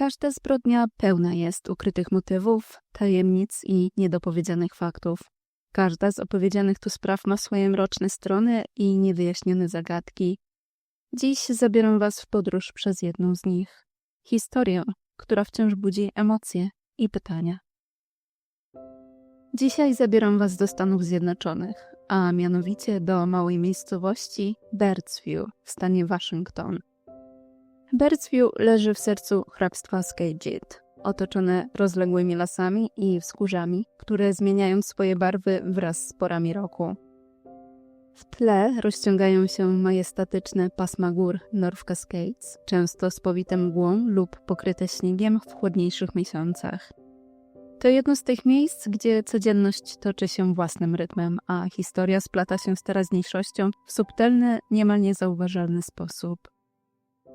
Każda zbrodnia pełna jest ukrytych motywów, tajemnic i niedopowiedzianych faktów. Każda z opowiedzianych tu spraw ma swoje mroczne strony i niewyjaśnione zagadki. Dziś zabieram Was w podróż przez jedną z nich. Historię, która wciąż budzi emocje i pytania. Dzisiaj zabieram Was do Stanów Zjednoczonych, a mianowicie do małej miejscowości Birdsview w stanie Waszyngton. Birdsview leży w sercu hrabstwa Skagit, otoczone rozległymi lasami i wzgórzami, które zmieniają swoje barwy wraz z porami roku. W tle rozciągają się majestatyczne pasma gór North Cascades, często spowite mgłą lub pokryte śniegiem w chłodniejszych miesiącach. To jedno z tych miejsc, gdzie codzienność toczy się własnym rytmem, a historia splata się z teraźniejszością w subtelny, niemal niezauważalny sposób.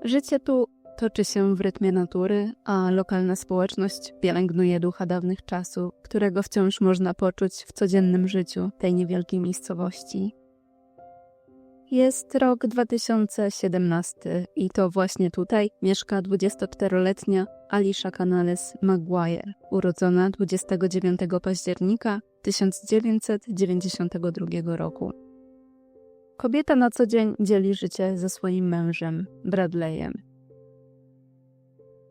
Życie tu toczy się w rytmie natury, a lokalna społeczność pielęgnuje ducha dawnych czasów, którego wciąż można poczuć w codziennym życiu tej niewielkiej miejscowości. Jest rok 2017 i to właśnie tutaj mieszka 24-letnia Alicia Canales Maguire, urodzona 29 października 1992 roku. Kobieta na co dzień dzieli życie ze swoim mężem, Bradleyem.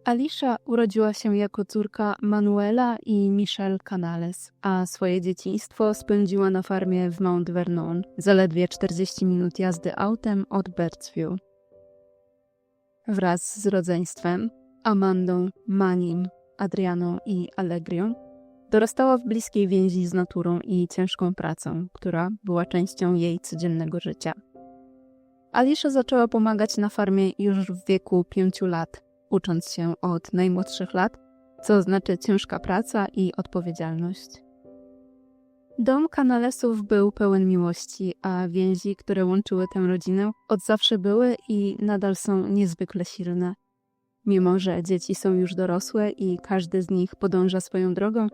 Alicia urodziła się jako córka Manuela i Michelle Canales, a swoje dzieciństwo spędziła na farmie w Mount Vernon, zaledwie 40 minut jazdy autem od Birdsview. Wraz z rodzeństwem, Amandą, Manim, Adrianą i Allegrią, dorastała w bliskiej więzi z naturą i ciężką pracą, która była częścią jej codziennego życia. Alicia zaczęła pomagać na farmie już w wieku pięciu lat, ucząc się od najmłodszych lat, co znaczy ciężka praca i odpowiedzialność. Dom Canalesów był pełen miłości, a więzi, które łączyły tę rodzinę, od zawsze były i nadal są niezwykle silne. Mimo, że dzieci są już dorosłe i każdy z nich podąża swoją drogą,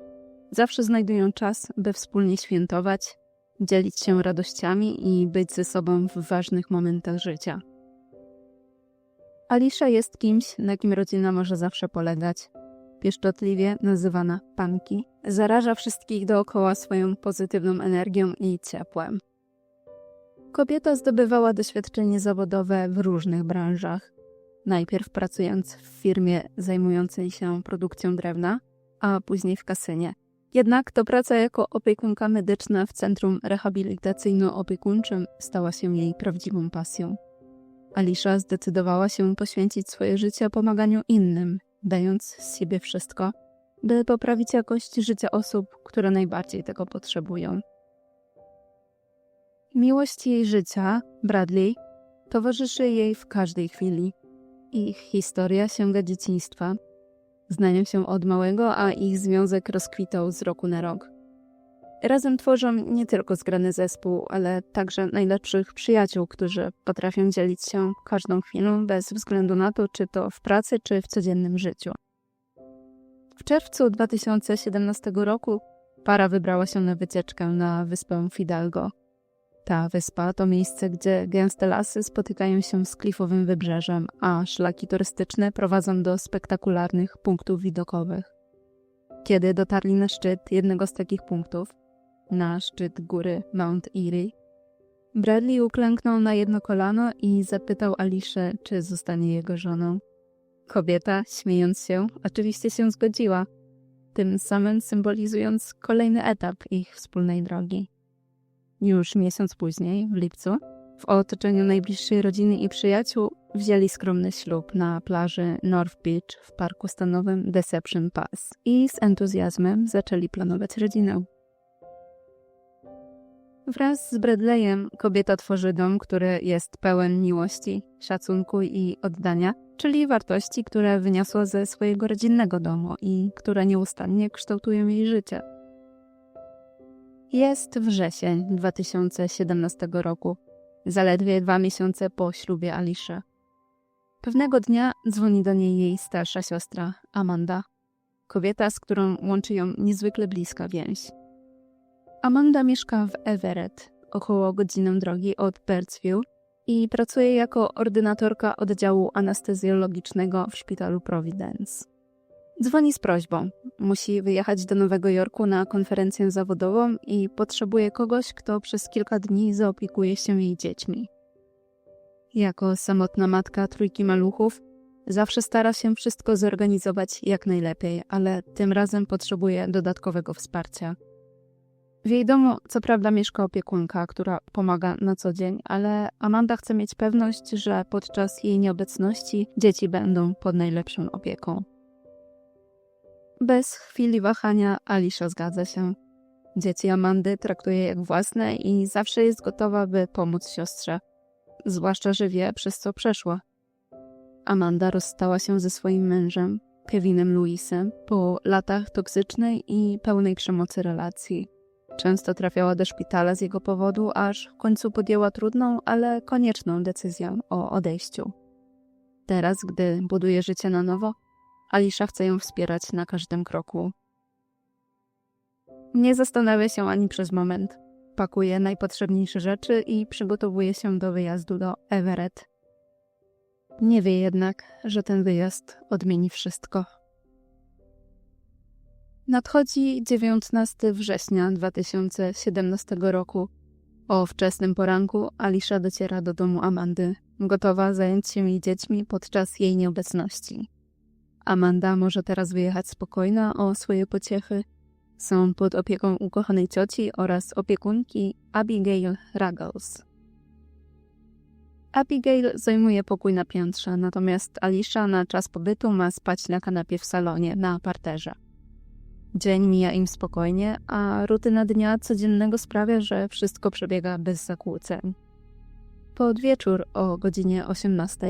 zawsze znajdują czas, by wspólnie świętować, dzielić się radościami i być ze sobą w ważnych momentach życia. Alisza jest kimś, na kim rodzina może zawsze polegać. Pieszczotliwie nazywana Panki, zaraża wszystkich dookoła swoją pozytywną energią i ciepłem. Kobieta zdobywała doświadczenie zawodowe w różnych branżach. Najpierw pracując w firmie zajmującej się produkcją drewna, a później w kasynie. Jednak to praca jako opiekunka medyczna w centrum rehabilitacyjno-opiekuńczym stała się jej prawdziwą pasją. Alisza zdecydowała się poświęcić swoje życie pomaganiu innym, dając z siebie wszystko, by poprawić jakość życia osób, które najbardziej tego potrzebują. Miłość jej życia, Bradley, towarzyszy jej w każdej chwili. Ich historia sięga dzieciństwa. Znają się od małego, a ich związek rozkwitał z roku na rok. Razem tworzą nie tylko zgrany zespół, ale także najlepszych przyjaciół, którzy potrafią dzielić się każdą chwilą bez względu na to, czy to w pracy, czy w codziennym życiu. W czerwcu 2017 roku para wybrała się na wycieczkę na wyspę Fidalgo. Ta wyspa to miejsce, gdzie gęste lasy spotykają się z klifowym wybrzeżem, a szlaki turystyczne prowadzą do spektakularnych punktów widokowych. Kiedy dotarli na szczyt jednego z takich punktów, na szczyt góry Mount Erie. Bradley uklęknął na jedno kolano i zapytał Aliszę, czy zostanie jego żoną. Kobieta, śmiejąc się, oczywiście się zgodziła, tym samym symbolizując kolejny etap ich wspólnej drogi. Już miesiąc później, w lipcu, w otoczeniu najbliższej rodziny i przyjaciół, wzięli skromny ślub na plaży North Beach w parku stanowym Deception Pass i z entuzjazmem zaczęli planować rodzinę. Wraz z Bradleyem kobieta tworzy dom, który jest pełen miłości, szacunku i oddania, czyli wartości, które wyniosła ze swojego rodzinnego domu i które nieustannie kształtują jej życie. Jest wrzesień 2017 roku, zaledwie dwa miesiące po ślubie Aliszy. Pewnego dnia dzwoni do niej jej starsza siostra, Amanda, kobieta, z którą łączy ją niezwykle bliska więź. Amanda mieszka w Everett, około godzinę drogi od Birdsview i pracuje jako ordynatorka oddziału anestezjologicznego w szpitalu Providence. Dzwoni z prośbą. Musi wyjechać do Nowego Jorku na konferencję zawodową i potrzebuje kogoś, kto przez kilka dni zaopiekuje się jej dziećmi. Jako samotna matka trójki maluchów, zawsze stara się wszystko zorganizować jak najlepiej, ale tym razem potrzebuje dodatkowego wsparcia. W jej domu co prawda mieszka opiekunka, która pomaga na co dzień, ale Amanda chce mieć pewność, że podczas jej nieobecności dzieci będą pod najlepszą opieką. Bez chwili wahania Alicia zgadza się. Dzieci Amandy traktuje jak własne i zawsze jest gotowa, by pomóc siostrze. Zwłaszcza, że wie, przez co przeszła. Amanda rozstała się ze swoim mężem, Kevinem Lewisem, po latach toksycznej i pełnej przemocy relacji. Często trafiała do szpitala z jego powodu, aż w końcu podjęła trudną, ale konieczną decyzję o odejściu. Teraz, gdy buduje życie na nowo, Alisza chce ją wspierać na każdym kroku. Nie zastanawia się ani przez moment. Pakuje najpotrzebniejsze rzeczy i przygotowuje się do wyjazdu do Everett. Nie wie jednak, że ten wyjazd odmieni wszystko. Nadchodzi 19 września 2017 roku. O wczesnym poranku Alisza dociera do domu Amandy, gotowa zająć się jej dziećmi podczas jej nieobecności. Amanda może teraz wyjechać spokojna o swoje pociechy. Są pod opieką ukochanej cioci oraz opiekunki Abigail Ruggles. Abigail zajmuje pokój na piętrze, natomiast Alicia na czas pobytu ma spać na kanapie w salonie, na parterze. Dzień mija im spokojnie, a rutyna dnia codziennego sprawia, że wszystko przebiega bez zakłóceń. Pod wieczór o godzinie 18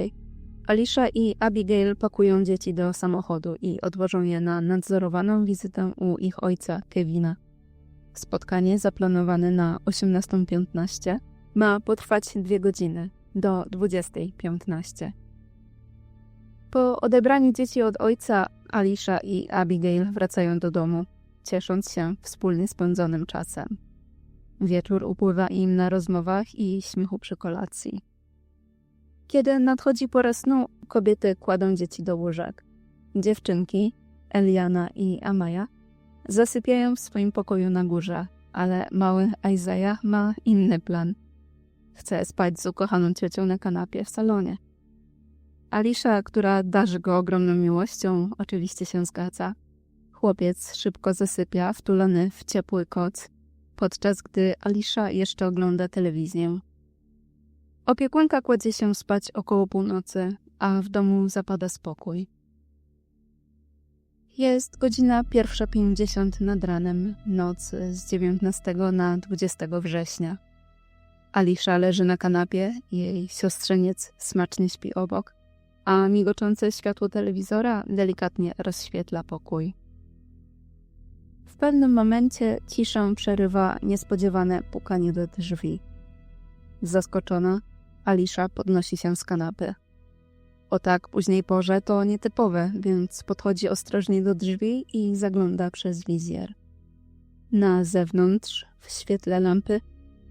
Alicia i Abigail pakują dzieci do samochodu i odwożą je na nadzorowaną wizytę u ich ojca, Kevina. Spotkanie zaplanowane na 18.15 ma potrwać dwie godziny do 20.15. Po odebraniu dzieci od ojca, Alicia i Abigail wracają do domu, ciesząc się wspólnie spędzonym czasem. Wieczór upływa im na rozmowach i śmiechu przy kolacji. Kiedy nadchodzi pora snu, kobiety kładą dzieci do łóżek. Dziewczynki, Eliana i Amaya, zasypiają w swoim pokoju na górze, ale mały Isaiah ma inny plan. Chce spać z ukochaną ciocią na kanapie w salonie. Alisza, która darzy go ogromną miłością, oczywiście się zgadza. Chłopiec szybko zasypia, wtulony w ciepły koc, podczas gdy Alisza jeszcze ogląda telewizję. Opiekunka kładzie się spać około północy, a w domu zapada spokój. Jest godzina 1.50 nad ranem, noc z 19 na 20 września. Alisza leży na kanapie, jej siostrzeniec smacznie śpi obok, a migoczące światło telewizora delikatnie rozświetla pokój. W pewnym momencie ciszę przerywa niespodziewane pukanie do drzwi. Zaskoczona, Alisza podnosi się z kanapy. O tak późnej porze to nietypowe, więc podchodzi ostrożnie do drzwi i zagląda przez wizjer. Na zewnątrz, w świetle lampy,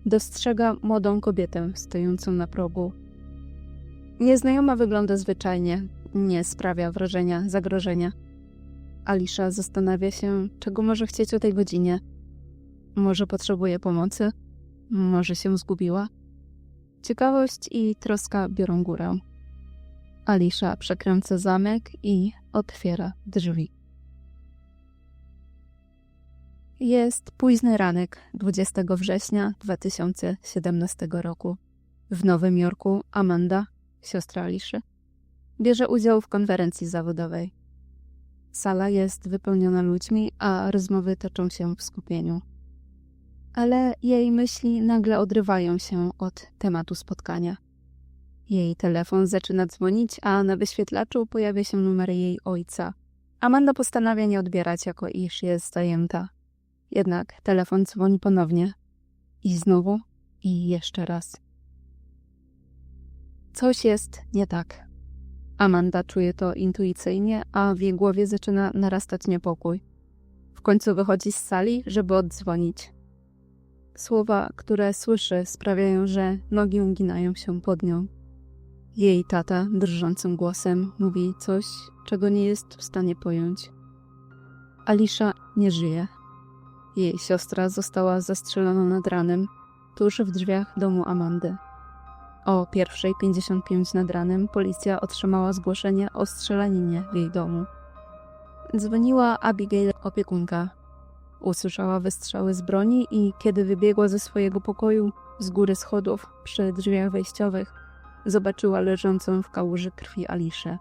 dostrzega młodą kobietę stojącą na progu. Nieznajoma wygląda zwyczajnie, nie sprawia wrażenia zagrożenia. Alisza zastanawia się, czego może chcieć o tej godzinie. Może potrzebuje pomocy? Może się zgubiła? Ciekawość i troska biorą górę. Alisza przekręca zamek i otwiera drzwi. Jest późny ranek 20 września 2017 roku. W Nowym Jorku Amanda, siostra Aliszy, bierze udział w konferencji zawodowej. Sala jest wypełniona ludźmi, a rozmowy toczą się w skupieniu ale jej myśli nagle odrywają się od tematu spotkania. Jej telefon zaczyna dzwonić, a na wyświetlaczu pojawia się numer jej ojca. Amanda postanawia nie odbierać, jako iż jest zajęta. Jednak telefon dzwoni ponownie. I znowu, i jeszcze raz. Coś jest nie tak. Amanda czuje to intuicyjnie, a w jej głowie zaczyna narastać niepokój. W końcu wychodzi z sali, żeby oddzwonić. Słowa, które słyszy, sprawiają, że nogi uginają się pod nią. Jej tata drżącym głosem mówi coś, czego nie jest w stanie pojąć. Alisza nie żyje. Jej siostra została zastrzelona nad ranem tuż w drzwiach domu Amandy. O 1.55 nad ranem policja otrzymała zgłoszenie o strzelaninie w jej domu. Dzwoniła Abigail, opiekunka. Usłyszała wystrzały z broni i kiedy wybiegła ze swojego pokoju z góry schodów przy drzwiach wejściowych, zobaczyła leżącą w kałuży krwi Aliszę.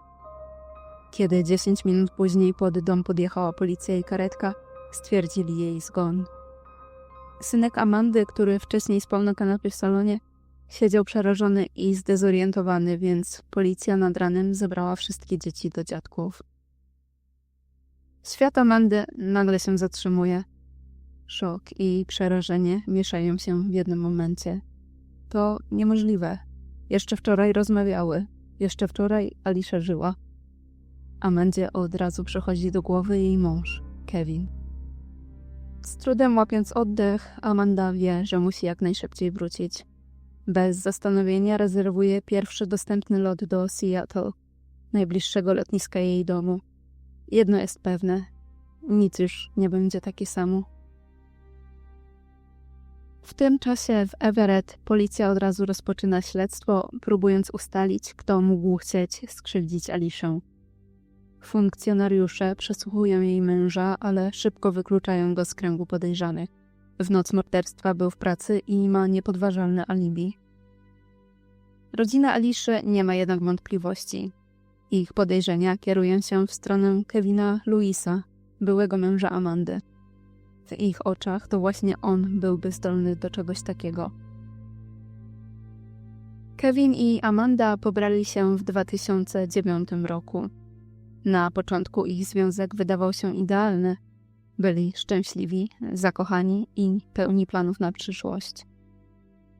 Kiedy 10 minut później pod dom podjechała policja i karetka, stwierdzili jej zgon. Synek Amandy, który wcześniej spał na kanapie w salonie, siedział przerażony i zdezorientowany, więc policja nad ranem zebrała wszystkie dzieci do dziadków. Świat Amandy nagle się zatrzymuje. Szok i przerażenie mieszają się w jednym momencie. To niemożliwe. Jeszcze wczoraj rozmawiały. Jeszcze wczoraj Alisza żyła. Amandzie od razu przychodzi do głowy jej mąż, Kevin. Z trudem łapiąc oddech, Amanda wie, że musi jak najszybciej wrócić. Bez zastanowienia rezerwuje pierwszy dostępny lot do Seattle, najbliższego lotniska jej domu. Jedno jest pewne: nic już nie będzie takie samo. W tym czasie w Everett policja od razu rozpoczyna śledztwo, próbując ustalić, kto mógł chcieć skrzywdzić Aliszę. Funkcjonariusze przesłuchują jej męża, ale szybko wykluczają go z kręgu podejrzanych. W noc morderstwa był w pracy i ma niepodważalne alibi. Rodzina Aliszy nie ma jednak wątpliwości. Ich podejrzenia kierują się w stronę Kevina Louisa, byłego męża Amandy. W ich oczach to właśnie on byłby zdolny do czegoś takiego. Kevin i Amanda pobrali się w 2009 roku. Na początku ich związek wydawał się idealny. Byli szczęśliwi, zakochani i pełni planów na przyszłość.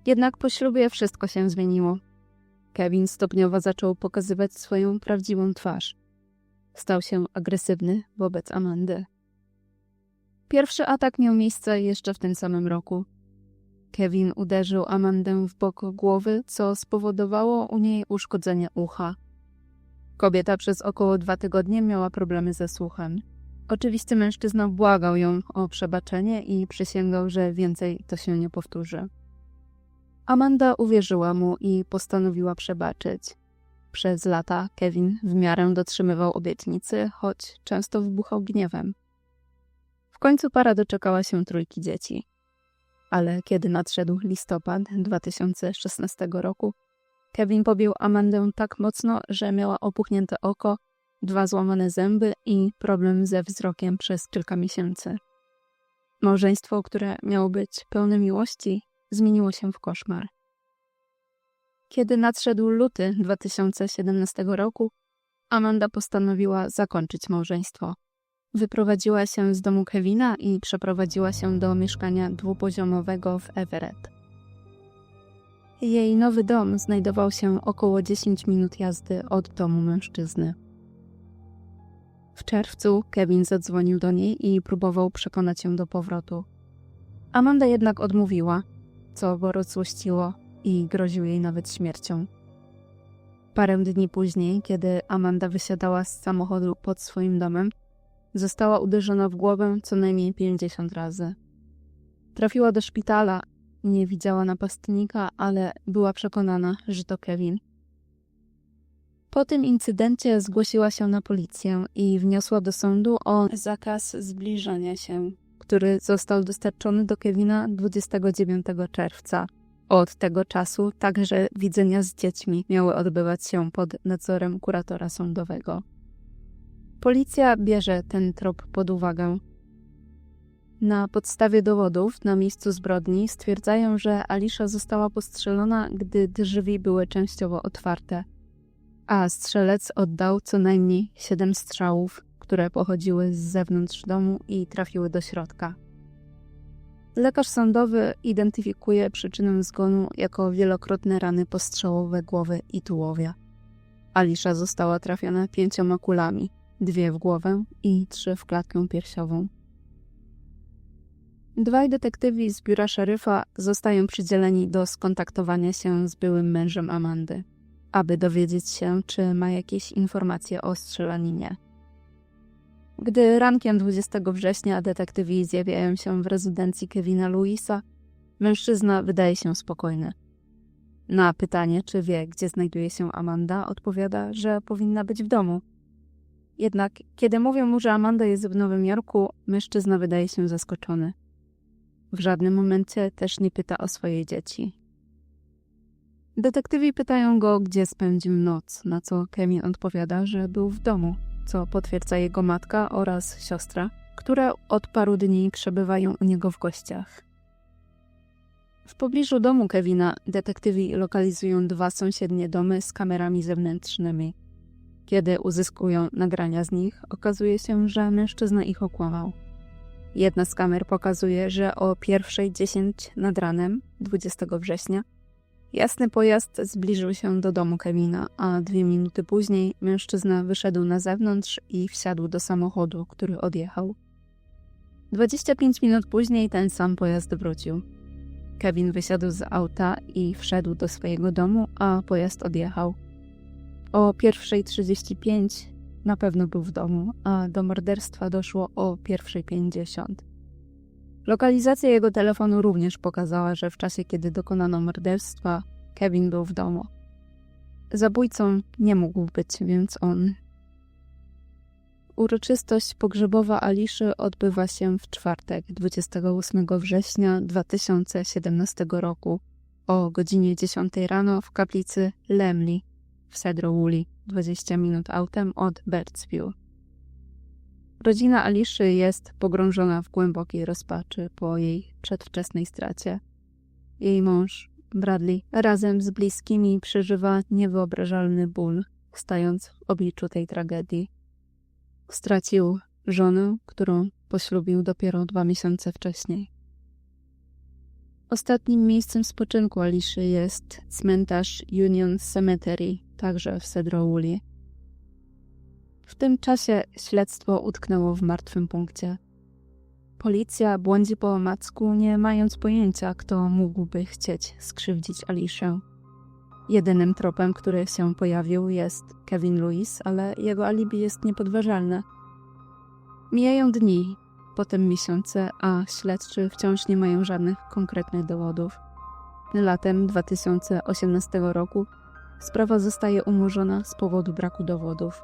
Jednak po ślubie wszystko się zmieniło. Kevin stopniowo zaczął pokazywać swoją prawdziwą twarz. Stał się agresywny wobec Amandy. Pierwszy atak miał miejsce jeszcze w tym samym roku. Kevin uderzył Amandę w bok głowy, co spowodowało u niej uszkodzenie ucha. Kobieta przez około dwa tygodnie miała problemy ze słuchem. Oczywiście mężczyzna błagał ją o przebaczenie i przysięgał, że więcej to się nie powtórzy. Amanda uwierzyła mu i postanowiła przebaczyć. Przez lata Kevin w miarę dotrzymywał obietnicy, choć często wybuchał gniewem. W końcu para doczekała się trójki dzieci. Ale kiedy nadszedł listopad 2016 roku, Kevin pobił Amandę tak mocno, że miała opuchnięte oko, dwa złamane zęby i problem ze wzrokiem przez kilka miesięcy. Małżeństwo, które miało być pełne miłości, zmieniło się w koszmar. Kiedy nadszedł luty 2017 roku, Amanda postanowiła zakończyć małżeństwo. Wyprowadziła się z domu Kevina i przeprowadziła się do mieszkania dwupoziomowego w Everett. Jej nowy dom znajdował się około 10 minut jazdy od domu mężczyzny. W czerwcu Kevin zadzwonił do niej i próbował przekonać ją do powrotu. Amanda jednak odmówiła, co go rozłościło i groził jej nawet śmiercią. Parę dni później, kiedy Amanda wysiadała z samochodu pod swoim domem, została uderzona w głowę co najmniej 50 razy. Trafiła do szpitala nie widziała napastnika, ale była przekonana, że to Kevin. Po tym incydencie zgłosiła się na policję i wniosła do sądu o zakaz zbliżania się, który został dostarczony do Kevina 29 czerwca. Od tego czasu także widzenia z dziećmi miały odbywać się pod nadzorem kuratora sądowego. Policja bierze ten trop pod uwagę na podstawie dowodów na miejscu zbrodni stwierdzają, że Alisza została postrzelona, gdy drzwi były częściowo otwarte, a strzelec oddał co najmniej siedem strzałów, które pochodziły z zewnątrz domu i trafiły do środka. Lekarz sądowy identyfikuje przyczynę zgonu jako wielokrotne rany postrzałowe głowy i tułowia. Alisza została trafiona pięcioma kulami, dwie w głowę i trzy w klatkę piersiową. Dwaj detektywi z biura szeryfa zostają przydzieleni do skontaktowania się z byłym mężem Amandy, aby dowiedzieć się, czy ma jakieś informacje o strzelaninie. Gdy rankiem 20 września detektywi zjawiają się w rezydencji Kevina Louisa, mężczyzna wydaje się spokojny. Na pytanie, czy wie, gdzie znajduje się Amanda, odpowiada, że powinna być w domu. Jednak, kiedy mówią mu, że Amanda jest w Nowym Jorku, mężczyzna wydaje się zaskoczony. W żadnym momencie też nie pyta o swoje dzieci. Detektywi pytają go, gdzie spędził noc, na co Kevin odpowiada, że był w domu, co potwierdza jego matka oraz siostra, które od paru dni przebywają u niego w gościach. W pobliżu domu Kevina detektywi lokalizują dwa sąsiednie domy z kamerami zewnętrznymi. Kiedy uzyskują nagrania z nich, okazuje się, że mężczyzna ich okłamał. Jedna z kamer pokazuje, że o 1.10 nad ranem 20 września jasny pojazd zbliżył się do domu Kevina, a dwie minuty później mężczyzna wyszedł na zewnątrz i wsiadł do samochodu, który odjechał. 25 minut później ten sam pojazd wrócił. Kevin wysiadł z auta i wszedł do swojego domu, a pojazd odjechał. O 1.35 na pewno był w domu, a do morderstwa doszło o 1.50. Lokalizacja jego telefonu również pokazała, że w czasie, kiedy dokonano morderstwa, Kevin był w domu. Zabójcą nie mógł być więc on. Uroczystość pogrzebowa Aliszy odbywa się w czwartek, 28 września 2017 roku o godzinie 10 rano w kaplicy Lemli w Cedro Woolley, 20 minut autem od Birdsview. Rodzina Aliszy jest pogrążona w głębokiej rozpaczy po jej przedwczesnej stracie. Jej mąż, Bradley, razem z bliskimi przeżywa niewyobrażalny ból, stając w obliczu tej tragedii. Stracił żonę, którą poślubił dopiero dwa miesiące wcześniej. Ostatnim miejscem spoczynku Aliszy jest cmentarz Union Cemetery, także w Sedrouli. W tym czasie śledztwo utknęło w martwym punkcie. Policja błądzi po omacku, nie mając pojęcia, kto mógłby chcieć skrzywdzić Aliszę. Jedynym tropem, który się pojawił, jest Kevin Lewis, ale jego alibi jest niepodważalne. Mijają dni, potem miesiące, a śledczy wciąż nie mają żadnych konkretnych dowodów. Latem 2018 roku sprawa zostaje umorzona z powodu braku dowodów.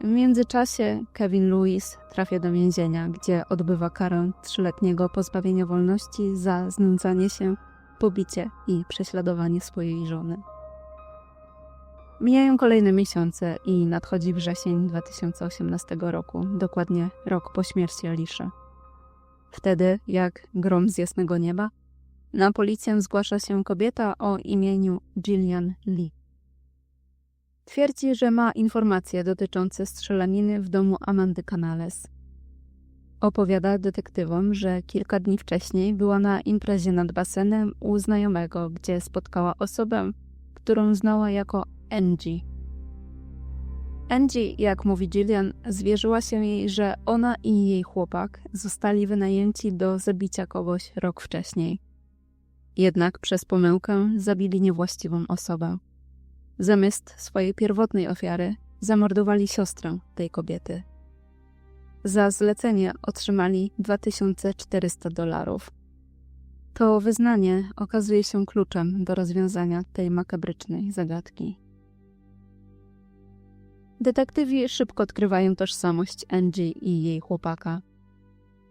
W międzyczasie Kevin Lewis trafia do więzienia, gdzie odbywa karę trzyletniego pozbawienia wolności za znęcanie się, pobicie i prześladowanie swojej żony. Mijają kolejne miesiące i nadchodzi wrzesień 2018 roku, dokładnie rok po śmierci Aliszy. Wtedy, jak grom z jasnego nieba, na policję zgłasza się kobieta o imieniu Gillian Lee. Twierdzi, że ma informacje dotyczące strzelaniny w domu Amandy Canales. Opowiada detektywom, że kilka dni wcześniej była na imprezie nad basenem u znajomego, gdzie spotkała osobę, którą znała jako Angie. Angie, jak mówi Gillian, zwierzyła się jej, że ona i jej chłopak zostali wynajęci do zabicia kogoś rok wcześniej. Jednak przez pomyłkę zabili niewłaściwą osobę. Zamiast swojej pierwotnej ofiary zamordowali siostrę tej kobiety. Za zlecenie otrzymali 2400 dolarów. To wyznanie okazuje się kluczem do rozwiązania tej makabrycznej zagadki. Detektywi szybko odkrywają tożsamość Angie i jej chłopaka.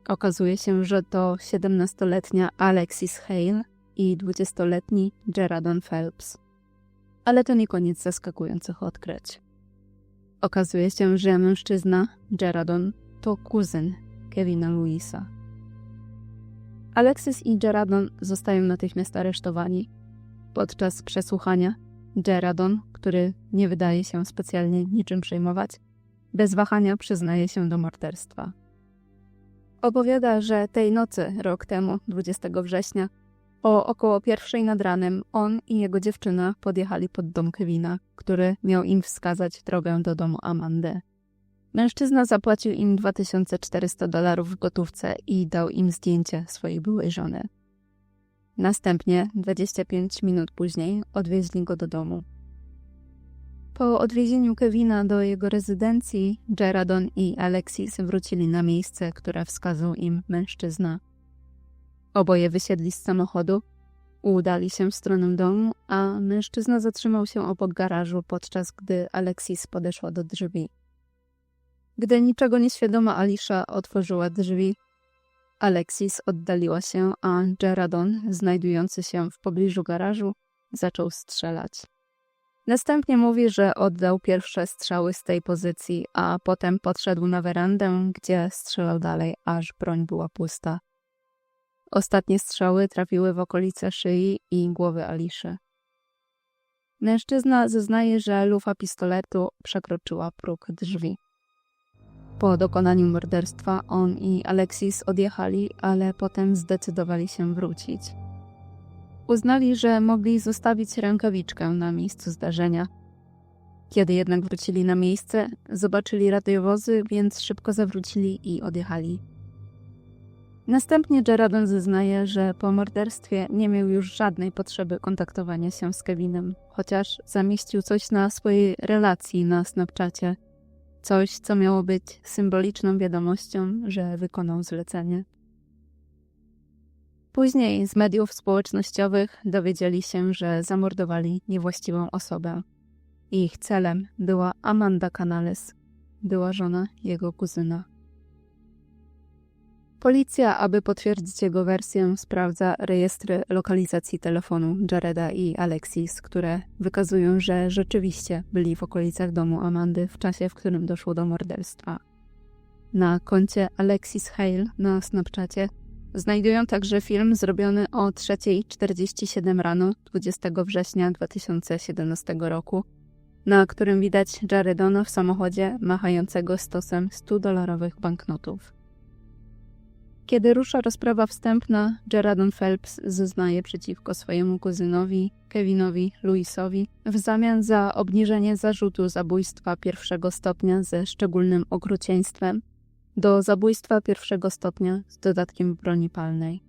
Okazuje się, że to 17-letnia Alexis Hale i 20-letni Gerardon Phelps. Ale to nie koniec zaskakujących odkryć. Okazuje się, że mężczyzna, Gerardon, to kuzyn Kevina Louisa. Alexis i Gerardon zostają natychmiast aresztowani. Podczas przesłuchania Gerardon, który nie wydaje się specjalnie niczym przejmować, bez wahania przyznaje się do morderstwa. Opowiada, że tej nocy, rok temu, 20 września, o około pierwszej nad ranem on i jego dziewczyna podjechali pod dom Kevina, który miał im wskazać drogę do domu Amandy. Mężczyzna zapłacił im 2400 dolarów w gotówce i dał im zdjęcie swojej byłej żony. Następnie, 25 minut później, odwieźli go do domu. Po odwiezieniu Kevina do jego rezydencji, Gerardon i Alexis wrócili na miejsce, które wskazał im mężczyzna. Oboje wysiedli z samochodu, udali się w stronę domu, a mężczyzna zatrzymał się obok garażu, podczas gdy Alexis podeszła do drzwi. Gdy niczego nieświadoma Alisza otworzyła drzwi, Alexis oddaliła się, a Gerardon, znajdujący się w pobliżu garażu, zaczął strzelać. Następnie mówi, że oddał pierwsze strzały z tej pozycji, a potem podszedł na werandę, gdzie strzelał dalej, aż broń była pusta. Ostatnie strzały trafiły w okolice szyi i głowy Aliszy. Mężczyzna zeznaje, że lufa pistoletu przekroczyła próg drzwi. Po dokonaniu morderstwa on i Alexis odjechali, ale potem zdecydowali się wrócić. Uznali, że mogli zostawić rękawiczkę na miejscu zdarzenia. Kiedy jednak wrócili na miejsce, zobaczyli radiowozy, więc szybko zawrócili i odjechali. Następnie Gerardon zeznaje, że po morderstwie nie miał już żadnej potrzeby kontaktowania się z Kevinem, chociaż zamieścił coś na swojej relacji na Snapchacie. Coś, co miało być symboliczną wiadomością, że wykonał zlecenie. Później z mediów społecznościowych dowiedzieli się, że zamordowali niewłaściwą osobę. Ich celem była Amanda Canales, była żona jego kuzyna. Policja, aby potwierdzić jego wersję, sprawdza rejestry lokalizacji telefonu Jareda i Alexis, które wykazują, że rzeczywiście byli w okolicach domu Amandy w czasie, w którym doszło do morderstwa. Na koncie Alexis Hale na Snapchacie znajdują także film zrobiony o 3.47 rano 20 września 2017 roku, na którym widać Jaredona w samochodzie machającego stosem 100-dolarowych banknotów. Kiedy rusza rozprawa wstępna, Gerardon Phelps zeznaje przeciwko swojemu kuzynowi, Kevinowi Louisowi, w zamian za obniżenie zarzutu zabójstwa pierwszego stopnia ze szczególnym okrucieństwem do zabójstwa pierwszego stopnia z dodatkiem broni palnej.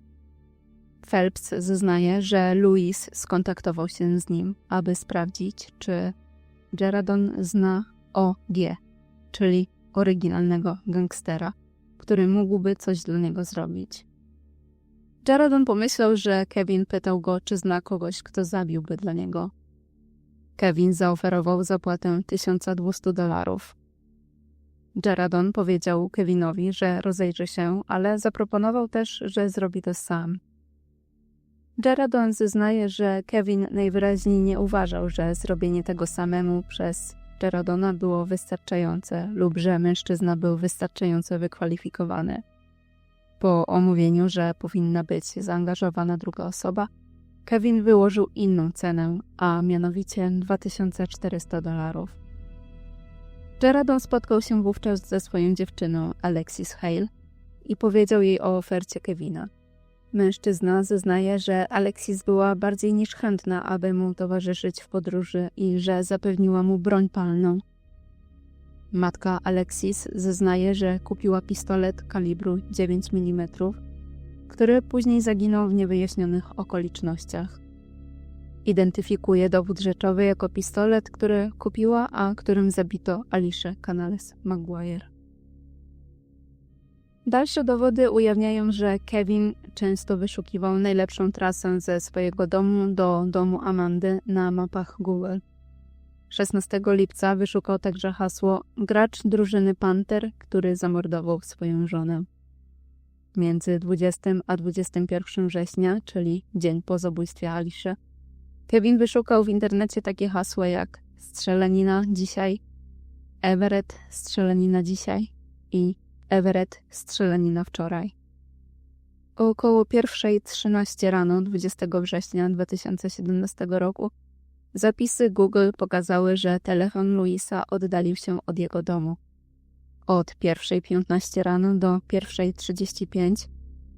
Phelps zeznaje, że Louis skontaktował się z nim, aby sprawdzić, czy Gerardon zna OG, czyli oryginalnego gangstera który mógłby coś dla niego zrobić. Jaredon pomyślał, że Kevin pytał go, czy zna kogoś, kto zabiłby dla niego. Kevin zaoferował zapłatę 1200 dolarów. Jaredon powiedział Kevinowi, że rozejrzy się, ale zaproponował też, że zrobi to sam. Jaredon zeznaje, że Kevin najwyraźniej nie uważał, że zrobienie tego samemu przez Gerardona było wystarczające lub że mężczyzna był wystarczająco wykwalifikowany. Po omówieniu, że powinna być zaangażowana druga osoba, Kevin wyłożył inną cenę, a mianowicie 2400 dolarów. Gerardon spotkał się wówczas ze swoją dziewczyną Alexis Hale i powiedział jej o ofercie Kevina. Mężczyzna zeznaje, że Alexis była bardziej niż chętna, aby mu towarzyszyć w podróży i że zapewniła mu broń palną. Matka Alexis zeznaje, że kupiła pistolet kalibru 9 mm, który później zaginął w niewyjaśnionych okolicznościach. Identyfikuje dowód rzeczowy jako pistolet, który kupiła, a którym zabito Alicia Canales Maguire. Dalsze dowody ujawniają, że Kevin często wyszukiwał najlepszą trasę ze swojego domu do domu Amandy na mapach Google. 16 lipca wyszukał także hasło gracz drużyny Panther, który zamordował swoją żonę. Między 20 a 21 września, czyli dzień po zabójstwie Alisze, Kevin wyszukał w internecie takie hasła jak strzelanina dzisiaj, Everett strzelanina dzisiaj i Everett strzelanina wczoraj. Około 1.13 rano 20 września 2017 roku zapisy Google pokazały, że telefon Louisa oddalił się od jego domu. Od 1.15 rano do 1.35,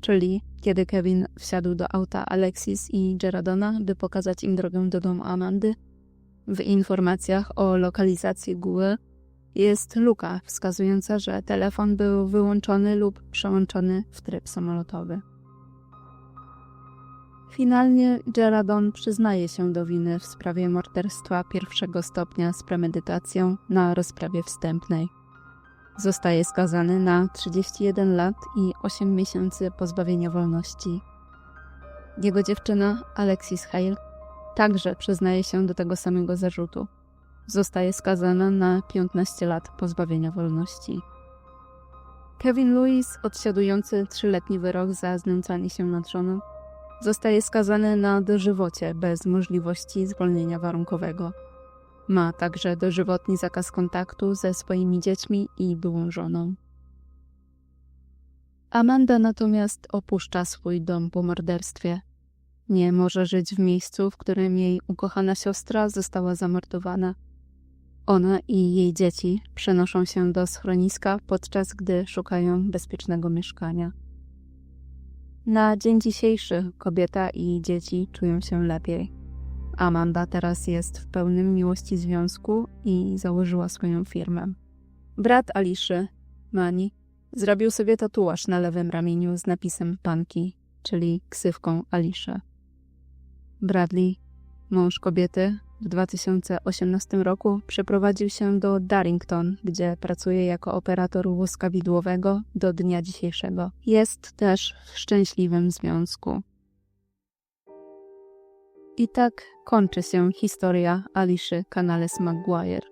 czyli kiedy Kevin wsiadł do auta Alexis i Gerardona, by pokazać im drogę do domu Amandy, w informacjach o lokalizacji Google jest luka wskazująca, że telefon był wyłączony lub przełączony w tryb samolotowy. Finalnie Gerardon przyznaje się do winy w sprawie morderstwa pierwszego stopnia z premedytacją na rozprawie wstępnej. Zostaje skazany na 31 lat i 8 miesięcy pozbawienia wolności. Jego dziewczyna, Alexis Hale, także przyznaje się do tego samego zarzutu. Zostaje skazana na 15 lat pozbawienia wolności. Kevin Lewis, odsiadujący trzyletni wyrok za znęcanie się nad żoną, zostaje skazany na dożywocie bez możliwości zwolnienia warunkowego. Ma także dożywotni zakaz kontaktu ze swoimi dziećmi i byłą żoną. Amanda natomiast opuszcza swój dom po morderstwie. Nie może żyć w miejscu, w którym jej ukochana siostra została zamordowana. Ona i jej dzieci przenoszą się do schroniska, podczas gdy szukają bezpiecznego mieszkania. Na dzień dzisiejszy kobieta i dzieci czują się lepiej. Amanda teraz jest w pełnym miłości związku i założyła swoją firmę. Brat Aliszy, Mani, zrobił sobie tatuaż na lewym ramieniu z napisem Panki, czyli ksywką Aliszy. Bradley, mąż kobiety, w 2018 roku przeprowadził się do Darrington, gdzie pracuje jako operator łuskawidłowego do dnia dzisiejszego. Jest też w szczęśliwym związku. I tak kończy się historia Aliszy Canales Maguire.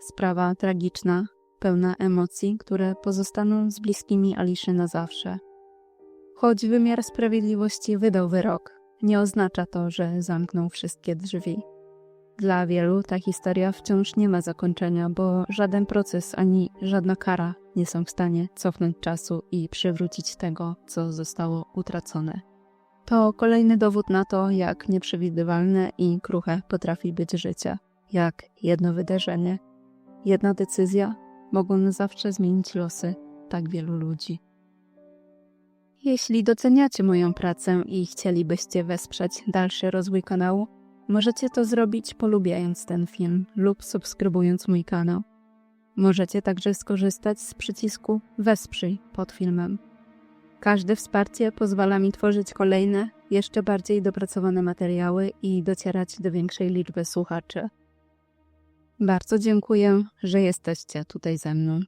Sprawa tragiczna, pełna emocji, które pozostaną z bliskimi Aliszy na zawsze. Choć wymiar sprawiedliwości wydał wyrok, nie oznacza to, że zamknął wszystkie drzwi. Dla wielu ta historia wciąż nie ma zakończenia, bo żaden proces ani żadna kara nie są w stanie cofnąć czasu i przywrócić tego, co zostało utracone. To kolejny dowód na to, jak nieprzewidywalne i kruche potrafi być życie. Jak jedno wydarzenie, jedna decyzja mogą na zawsze zmienić losy tak wielu ludzi. Jeśli doceniacie moją pracę i chcielibyście wesprzeć dalszy rozwój kanału, możecie to zrobić polubiając ten film lub subskrybując mój kanał. Możecie także skorzystać z przycisku Wesprzyj pod filmem. Każde wsparcie pozwala mi tworzyć kolejne, jeszcze bardziej dopracowane materiały i docierać do większej liczby słuchaczy. Bardzo dziękuję, że jesteście tutaj ze mną.